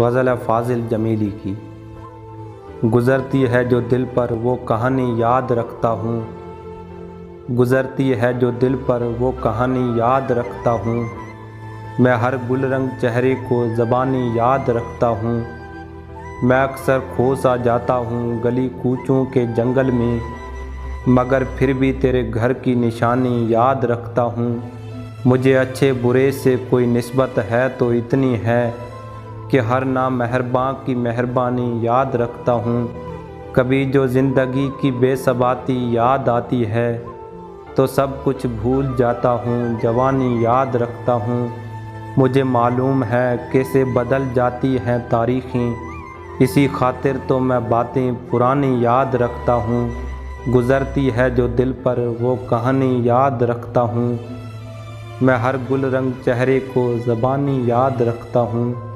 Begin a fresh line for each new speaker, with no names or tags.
गज़ल फाजिल जमीली की। गुज़रती है जो दिल पर वो कहानी याद रखता हूँ। गुज़रती है जो दिल पर वो कहानी याद रखता हूँ। मैं हर गुलरंग चेहरे को ज़बानी याद रखता हूँ। मैं अक्सर खो सा जाता हूँ गली कूचों के जंगल में। मगर फिर भी तेरे घर की निशानी याद रखता हूँ। मुझे अच्छे बुरे से कोई नस्बत है तो इतनी है। कि हर नाम मेहरबान की मेहरबानी याद रखता हूँ। कभी जो ज़िंदगी की बेसबाती याद आती है तो सब कुछ भूल जाता हूँ, जवानी याद रखता हूँ। मुझे मालूम है कैसे बदल जाती हैं तारीखें। इसी खातिर तो मैं बातें पुरानी याद रखता हूँ। गुज़रती है जो दिल पर, वो कहानी याद रखता हूँ। मैं हर गुल रंग चेहरे को ज़बानी याद रखता हूँ।